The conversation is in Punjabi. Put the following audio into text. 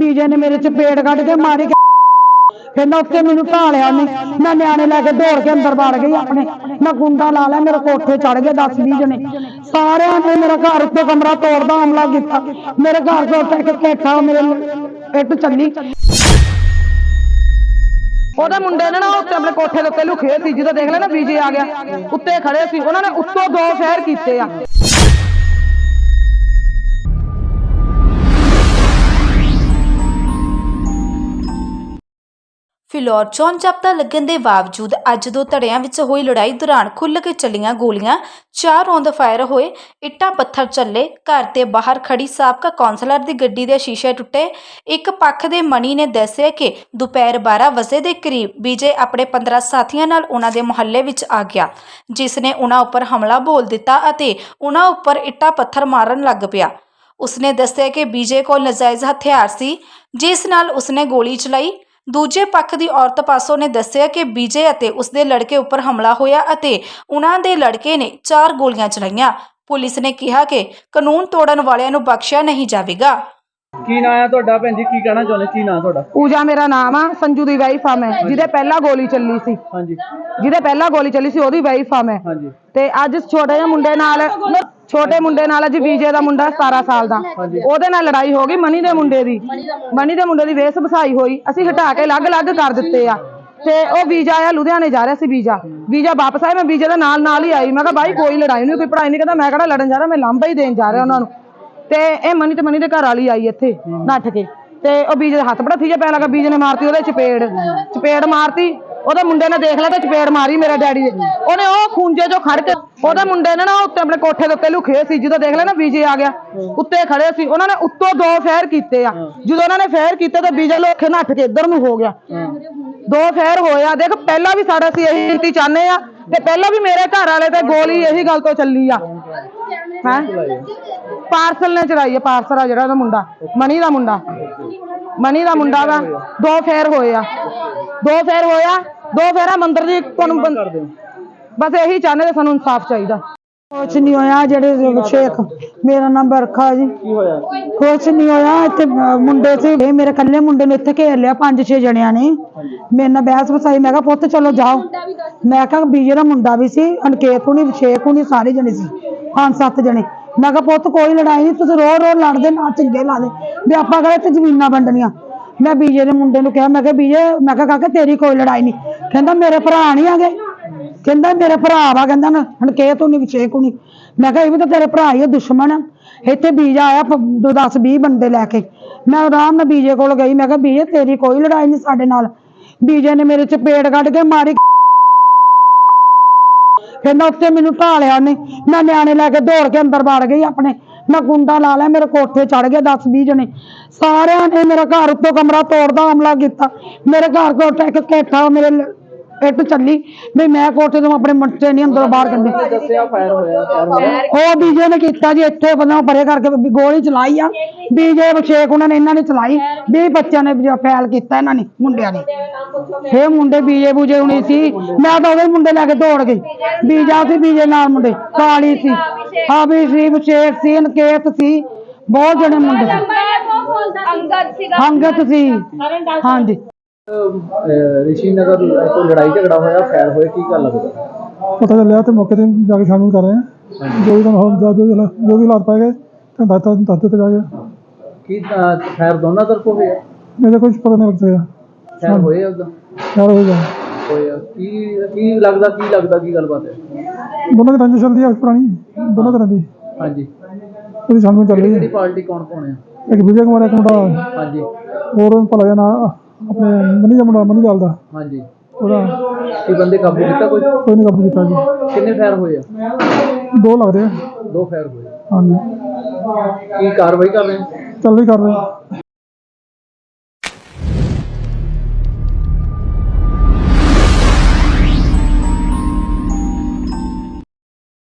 ਬੀਜੇ ਨੇ ਮੇਰੇ ਚਪੇੜ ਕੱਢ ਕੇ ਮਾਰੀ ਕਹਿੰਦਾ ਉੱਤੇ ਮੈਨੂੰ ਢਾਲਿਆ ਨੇ। ਮੈਂ ਨਿਆਣੇ ਲੈ ਕੇ ਦੌੜ ਕੇ ਅੰਦਰ ਵੜ ਗਈ ਆਪਣੇ। ਮੈਂ ਗੁੰਡਾ ਲਾ ਲਿਆ, ਮੇਰੇ ਕੋਠੇ ਚੜ ਗਏ 10 20 ਜਣੇ। ਸਾਰਿਆਂ ਨੇ ਮੇਰਾ ਘਰ ਉੱਤੇ ਕਮਰਾ ਤੋੜਦਾ, ਹਮਲਾ ਕੀਤਾ। ਮੇਰੇ ਘਰ ਤੋਂ ਉੱਤੇ ਇੱਕ ਕੇਠਾ ਮੇਰੇ ਇੱਟ ਚੱਲੀ। ਉਹਦੇ ਮੁੰਡੇ ਨੇ ਨਾ ਉੱਤੇ ਆਪਣੇ ਕੋਠੇ ਦੇ ਉੱਤੇ ਲੁਕੇ ਸੀ ਜਦੋਂ ਦੇਖ ਲਿਆ ਨਾ, ਬੀਜੇ ਆ ਗਿਆ। ਉੱਤੇ ਖੜੇ ਸੀ। ਉਹਨਾਂ ਨੇ ਉੱਤੋਂ ਦੋ ਫੇਰ ਕੀਤੇ ਆ। ਫਿਲੌਰ ਚੋਣ ਜਾਬਤਾ ਲੱਗਣ ਦੇ ਬਾਵਜੂਦ ਅੱਜ ਦੋ ਧੜਿਆਂ ਵਿੱਚ ਹੋਈ ਲੜਾਈ ਦੌਰਾਨ ਖੁੱਲ੍ਹ ਕੇ ਚੱਲੀਆਂ ਗੋਲੀਆਂ, ਚਾਰ ਰੌਂਦ ਫਾਇਰ ਹੋਏ, ਇੱਟਾਂ ਪੱਥਰ ਚੱਲੇ, ਘਰ ਦੇ ਬਾਹਰ ਖੜੀ ਸਾਬਕਾ ਕੌਂਸਲਰ ਦੀ ਗੱਡੀ ਦੇ ਸ਼ੀਸ਼ੇ ਟੁੱਟੇ। ਇੱਕ ਪੱਖ ਦੇ ਮਣੀ ਨੇ ਦੱਸਿਆ ਕਿ ਦੁਪਹਿਰ 12 ਵਜੇ ਦੇ ਕਰੀਬ ਬੀਜੇ ਆਪਣੇ 15 ਸਾਥੀਆਂ ਨਾਲ ਉਹਨਾਂ ਦੇ ਮੁਹੱਲੇ ਵਿੱਚ ਆ ਗਿਆ, ਜਿਸ ਨੇ ਉਹਨਾਂ ਉੱਪਰ ਹਮਲਾ ਬੋਲ ਦਿੱਤਾ ਅਤੇ ਉਹਨਾਂ ਉੱਪਰ ਇੱਟਾਂ ਪੱਥਰ ਮਾਰਨ ਲੱਗ ਪਿਆ। ਉਸਨੇ ਦੱਸਿਆ ਕਿ ਬੀਜੇ ਕੋਲ ਨਜਾਇਜ਼ ਹਥਿਆਰ ਸੀ, ਜਿਸ ਨਾਲ ਉਸਨੇ ਗੋਲੀ ਚਲਾਈ। ਦੂਜੇ ਪੱਖ ਦੀ ਔਰਤ ਪਾਸੋਂ ਨੇ ਦੱਸਿਆ ਕਿ ਬੀਜੇ ਅਤੇ ਉਸਦੇ ਲੜਕੇ ਉੱਪਰ ਹਮਲਾ ਹੋਇਆ ਅਤੇ ਉਹਨਾਂ ਦੇ ਲੜਕੇ ਨੇ ਚਾਰ ਗੋਲੀਆਂ ਚਲਾਈਆਂ। ਪੁਲਿਸ ਨੇ ਕਿਹਾ ਕਿ ਕਾਨੂੰਨ ਤੋੜਨ ਵਾਲਿਆਂ ਨੂੰ ਬਖਸ਼ਿਆ ਨਹੀਂ ਜਾਵੇਗਾ। ਕੀ ਨਾਂ ਆ ਤੁਹਾਡਾ ਭੈਣ ਜੀ? ਕੀ ਕਹਿਣਾ ਚਾਹੁੰਦੇ? ਕੀ ਨਾਂ ਤੁਹਾਡਾ? ਪੂਜਾ ਮੇਰਾ ਨਾਮ ਆ ਸੰਜੂ ਦੀ ਵਾਈਫ ਆ ਮੈਂ। ਜਿਹਦੇ ਪਹਿਲਾਂ ਗੋਲੀ ਚੱਲੀ ਸੀ। ਹਾਂਜੀ। ਜਿਹਦੇ ਪਹਿਲਾਂ ਗੋਲੀ ਚੱਲੀ ਸੀ ਉਹਦੀ ਵਾਈਫ ਆ ਮੈਂ। ਹਾਂਜੀ। ਤੇ ਅੱਜ ਛੋਟੇ ਜਿਹੇ ਮੁੰਡੇ ਨਾਲ ਛੋਟੇ ਮੁੰਡੇ ਨਾਲ ਅੱਜ ਵੀਜੇ ਦਾ ਮੁੰਡਾ 17 ਸਾਲ ਦਾ। ਉਹਦੇ ਨਾਲ ਲੜਾਈ ਹੋ ਗਈ ਮਨੀ ਦੇ ਮੁੰਡੇ ਦੀ। ਮਨੀ ਦੇ ਮੁੰਡੇ। ਦੀ ਵੇਸ ਵਸਾਈ ਹੋਈ। ਅਸੀਂ ਹਟਾ ਕੇ ਅਲੱਗ-ਅਲੱਗ ਕਰ ਦਿੱਤੇ ਆ। ਤੇ ਉਹ ਵੀਜ਼ਾ ਆ ਲੁਧਿਆਣੇ ਜਾ ਰਿਹਾ ਸੀ ਵੀਜ਼ਾ ਵੀਜ਼ਾ ਵਾਪਸ ਆਇਆ ਮੈਂ ਵੀਜ਼ੇ ਦੇ ਨਾਲ ਨਾਲ ਹੀ ਆਈ। ਮੈਂ ਕਿਹਾ ਬਾਈ ਕੋਈ ਲੜਾਈ ਨਹੀਂ ਕੋਈ ਪੜਾਈ ਨਹੀਂ। ਕਹਿੰਦਾ ਮੈਂ ਕਿਹੜਾ ਲੜਨ ਜਾ ਰਿਹਾ? ਮੈਂ ਲਾਂਭਾ ਹੀ ਦੇਣ ਜਾ ਰਿਹਾ ਉਹਨਾਂ ਨੂੰ। ਤੇ ਇਹ ਮਨੀ ਤੇ ਮਨੀ ਦੇ ਘਰ ਵਾਲੀ ਆਈ ਇੱਥੇ ਨੱਠ ਕੇ। ਤੇ ਉਹ ਬੀਜ ਦੇ ਹੱਥ ਬੜਾ ਥੀਜਾ ਪੈ ਲੱਗਾ। ਬੀਜ ਨੇ ਮਾਰਤੀ ਉਹਦੇ ਚਪੇੜ। ਚਪੇੜ ਮਾਰਤੀ। ਉਹਦੇ ਮੁੰਡੇ ਨੇ ਦੇਖ ਲਿਆ ਤੇ ਚਪੇੜ ਮਾਰੀ ਮੇਰਾ ਡੈਡੀ ਦੇ ਉਹਨੇ ਉਹ ਖੂੰਜੇ ਚੋਂ ਖੜ ਕੇ ਉਹਦੇ ਮੁੰਡੇ ਨੇ ਨਾ ਉੱਤੇ ਆਪਣੇ ਕੋਠੇ ਦੇ ਉੱਤੇ ਲੁਕੇ ਸੀ, ਜਦੋਂ ਦੇਖ ਲਿਆ ਨਾ ਬੀਜੇ ਆ ਗਿਆ, ਉੱਤੇ ਖੜੇ ਸੀ। ਉਹਨਾਂ ਨੇ ਉੱਤੋਂ ਦੋ ਫੇਰ ਕੀਤੇ ਆ। ਜਦੋਂ ਉਹਨਾਂ ਨੇ ਫੇਰ ਕੀਤੇ ਤੇ ਬੀਜੇ ਲੋਖੇ ਨੱਠ ਕੇ ਇੱਧਰ ਨੂੰ ਹੋ ਗਿਆ। ਦੋ ਫੇਰ ਹੋਇਆ। ਦੇਖ, ਪਹਿਲਾਂ ਵੀ ਸਾਡਾ ਸੀ ਇਹੀ ਰੀਤੀ ਚਾਹੁੰਦੇ ਆ ਤੇ ਪਹਿਲਾਂ ਵੀ ਮੇਰੇ ਘਰ ਵਾਲੇ ਤੇ ਗੋਲੀ ਇਹੀ ਗੱਲ ਤੋਂ ਚੱਲੀ ਆ। ਹੈਂ? ਪਾਰਸਲ ਨੇ ਚੜਾਈ ਆ, ਪਾਰਸਲ ਆ ਜਿਹੜਾ ਉਹਦਾ ਮੁੰਡਾ ਮਣੀ ਦਾ ਮੁੰਡਾ। ਮਣੀ ਦਾ ਮੁੰਡਾ ਵਾ, ਦੋ ਫੇਰ ਹੋਏ ਆ। ਦੋ ਫੇਰ ਹੋਇਆ ਦੋ ਫੇਰਾ ਮੰਦਰ ਦੀ ਤੁਹਾਨੂੰ ਬੰ- ਬਸ ਇਹੀ ਚਾਹੁੰਦੇ ਤੇ ਸਾਨੂੰ ਇਨਸਾਫ ਚਾਹੀਦਾ। ਕੁਛ ਨਹੀਂ ਹੋਇਆ ਜਿਹੜੇ ਸ਼ੇਖ ਮੇਰਾ ਨਾਮ ਬਰਖਾ ਜੀ। ਕੀ ਹੋਇਆ? ਕੁਛ ਨਹੀਂ ਹੋਇਆ ਇੱਥੇ ਅਹ, ਮੁੰਡੇ ਸੀ। ਇਹ ਮੇਰੇ ਕੱਲੇ ਮੁੰਡੇ ਨੂੰ ਇੱਥੇ ਘੇਰ ਲਿਆ ਪੰਜ ਛੇ ਜਣਿਆਂ ਨੇ। ਮੇਰੇ ਨਾਲ ਬਹਿਸ ਵਸਾਈ ਮੈਂ ਕਿਹਾ ਪੁੱਤ ਚਲੋ ਜਾਓ। ਮੈਂ ਕਿਹਾ ਬੀਜੇ ਦਾ ਮੁੰਡਾ ਵੀ ਸੀ ਅਨਕੇਤ ਹੁਣੀ ਸ਼ੇਖ ਹੁਣੀ ਸਾਰੇ ਜਣੇ ਸੀ ਪੰਜ ਸੱਤ ਜਣੇ। ਮੈਂ ਕਿਹਾ ਪੁੱਤ ਕੋਈ ਲੜਾਈ ਨਹੀਂ ਤੁਸੀਂ ਰੋ ਰੋ ਲੜਦੇ ਨਾ ਚੰਗੇ ਲਾਦੇ ਵੀ ਆਪਾਂ ਕਹੇ ਤੇ ਜ਼ਮੀਨਾਂ ਵੰਡਣੀਆਂ? ਮੈਂ ਬੀਜੇ ਦੇ ਮੁੰਡੇ ਨੂੰ ਕਿਹਾ, ਮੈਂ ਕਿਹਾ, ਬੀਜੇ, ਮੈਂ ਕਿਹਾ, ਕਾਕਾ, ਤੇਰੀ ਕੋਈ ਲੜਾਈ ਨਹੀਂ। ਕਹਿੰਦਾ, ਮੇਰੇ ਭਰਾ ਨਹੀਂ ਆਗੇ ਕਹਿੰਦਾ, ਮੇਰੇ ਭਰਾ ਵਾ, ਕਹਿੰਦਾ ਨਾ ਅਨਕੇਤ ਹੁਣੀ ਵਿਸ਼ੇਕ ਹੁਣੀ ਮੈਂ ਕਿਹਾ, ਇਹ ਵੀ ਤਾਂ ਤੇਰੇ ਭਰਾ ਹੀ ਆ, ਦੁਸ਼ਮਣ ਆ। ਇੱਥੇ ਬੀਜਾ ਆਇਆ 10 20 ਬੰਦੇ ਲੈ ਕੇ। ਮੈਂ ਆਰਾਮ ਨਾਲ ਬੀਜੇ ਕੋਲ ਗਈ, ਮੈਂ ਕਿਹਾ, ਬੀਜੇ, ਤੇਰੀ ਕੋਈ ਲੜਾਈ ਨਹੀਂ ਸਾਡੇ ਨਾਲ। ਬੀਜੇ ਨੇ ਮੇਰੇ ਚਪੇੜ ਕੱਢ ਕੇ ਮਾਰੀ। ਕਹਿੰਦਾ ਉੱਤੇ ਮੈਨੂੰ ਢਾਲਿਆ ਨੇ ਮੈਂ ਨਿਆਣੇ ਲੈ ਕੇ ਦੌੜ ਕੇ ਅੰਦਰ ਵੜ ਗਈ ਆਪਣੇ। ਮੈਂ ਗੁੰਡਾ ਲਾ ਲਿਆ, ਮੇਰੇ ਕੋਠੇ ਚੜ ਗਏ 10 20 ਜਣੇ। ਸਾਰਿਆਂ ਨੇ ਮੇਰਾ ਘਰ ਉੱਤੋਂ ਕਮਰਾ ਤੋੜਦਾ, ਹਮਲਾ ਕੀਤਾ। ਮੇਰੇ ਘਰ ਕੋਲ ਇੱਕ ਕੇਠਾ ਮੇਰੇ ਇੱਟ ਚੱਲੀ। ਵੀ ਮੈਂ ਕੋਠੇ ਤੋਂ ਆਪਣੇ ਮੁੰਡੇ ਨਹੀਂ ਅੰਦਰ ਬਾਹਰ ਕੰਦੇ ਦੱਸਿਆ ਫਾਇਰ ਹੋਇਆ ਉਹ ਬੀਜੇ ਨੇ ਕੀਤਾ ਜੀ, ਇੱਥੇ ਬੰਦਾ ਪਰੇ ਕਰਕੇ ਗੋਲੀ ਚਲਾਈ ਆ। ਬੀਜੇ ਬਸ਼ੇਕ ਉਹਨਾਂ ਨੇ, ਇਹਨਾਂ ਨੇ ਚਲਾਈ। 20 ਬੱਚਿਆਂ ਨੇ ਫੈਲ ਕੀਤਾ ਇਹਨਾਂ ਨੇ, ਮੁੰਡਿਆਂ ਨੇ। ਇਹ ਮੁੰਡੇ ਬੀਜੇ ਬੂਜੇ ਹੁਣੀ ਸੀ। ਮੈਂ ਤਾਂ ਉਹਦੇ ਮੁੰਡੇ ਲੈ ਕੇ ਦੌੜ ਗਈ। ਬੀਜਾ ਸੀ ਬੀਜੇ ਨਾਲ ਮੁੰਡੇ, ਕਾਲੀ ਸੀ। ਹਾਬੀ ਸੀ ਬਸ਼ੇਕ ਸੀ ਅਨਕੇਤ ਸੀ। ਬਹੁਤ ਜਣੇ ਮੁੰਡੇ ਸੀ। ਅੰਗਦ ਸੀਗਾ। ਹੰਗਤ ਸੀ। ਹਾਂਜੀ। ਰਿਸ਼ੀ ਨਗਰ ਤੋਂ ਲੜਾਈ ਝਗੜਾ ਹੋਇਆ ਫਾਇਰ ਹੋਏ ਕੀ ਗੱਲ ਲੱਗਦਾ ਪਤਾ ਚੱਲਿਆ ਤੇ ਮੌਕੇ ਤੇ ਜਾ ਕੇ ਸ਼ਾਮਿਲ ਕਰ ਰਹੇ ਹਾਂ। ਜੋ ਵੀ ਤੁਹਾਨੂੰ ਹੁਣ ਜੋ ਵੀ ਹਾਲਾਤ- ਜੋ ਵੀ ਹਾਲਾਤ ਪਾਏ ਗਏ ਤਾਂ ਦੱਸ ਦੱਸ ਦਿੱਤੇ ਜਾ ਕੇ ਕੀ ਫਾਇਰ ਦੋਨਾਂ ਤਰਫੋਂ ਹੋਇਆ? ਮੇਰੇ ਕੁਝ ਪਤਾ ਨਹੀਂ ਲੱਗਦਾ। ਫਾਇਰ ਹੋਏ ਉਦੋਂ ਯਾਰ ਹੋਏਗਾ ਹੋਇਆ ਕੀ ਕੀ ਲੱਗਦਾ ਕੀ ਲੱਗਦਾ ਕੀ ਗੱਲਬਾਤ ਹੈ? ਦੋਨਾਂ ਦੀ ਰੰਜਿਸ਼ ਚੱਲਦੀ ਹੈ ਪੁਰਾਣੀ ਦੋਨਾਂ ਤਰ੍ਹਾਂ ਦੀ। ਹਾਂਜੀ। ਉਹਦੀ ਛਾਣਬੀਨ ਚੱਲ ਰਹੀ ਕਿਹੜੀ ਹੈ ਪਾਰਟੀ ਕੌਣ ਕੌਣ ਹੈ? ਇੱਕ ਵਿਜੇ ਕੁਮਾਰ ਇੱਕ ਮੁੰਡਾ। ਹਾਂਜੀ। ਹੋਰ ਭਲਾ ਆਪਣੇ ਮਨੀ ਦਾ ਮੁੰਡਾ ਮਨੀ ਲਾਲ ਦਾ। ਹਾਂਜੀ। ਉਹਦਾ ਕੀ ਬੰਦੇ ਕਾਬੂ ਕੀਤਾ ਕੋਈ? ਕੋਈ ਨਹੀਂ ਕਾਬੂ ਕੀਤਾ ਜੀ। ਕਿੰਨੇ ਫਾਇਰ ਹੋਏ ਆ? ਦੋ ਲੱਗਦੇ ਆ। ਦੋ ਫਾਇਰ ਹੋਏ ਹਾਂਜੀ। ਕੀ ਕਾਰਵਾਈ ਕਰ ਰਹੇ? ਚੱਲ ਰਹੀ ਕਰ ਰਹੇ